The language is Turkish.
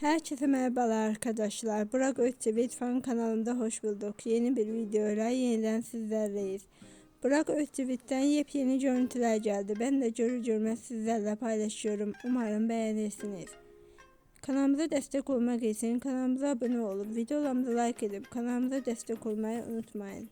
Herkese merhabalar arkadaşlar. Burak Özçivit fan kanalında hoş bulduk. Yeni bir videoyla yeniden sizlerleyiz. Burak Özçivit'ten yepyeni görüntüler geldi. Ben de görür görmez sizlerle paylaşıyorum. Umarım beğenirsiniz. Kanalımıza destek olmak için kanalımıza abone olup videolarımıza like edip kanalımıza destek olmayı unutmayın.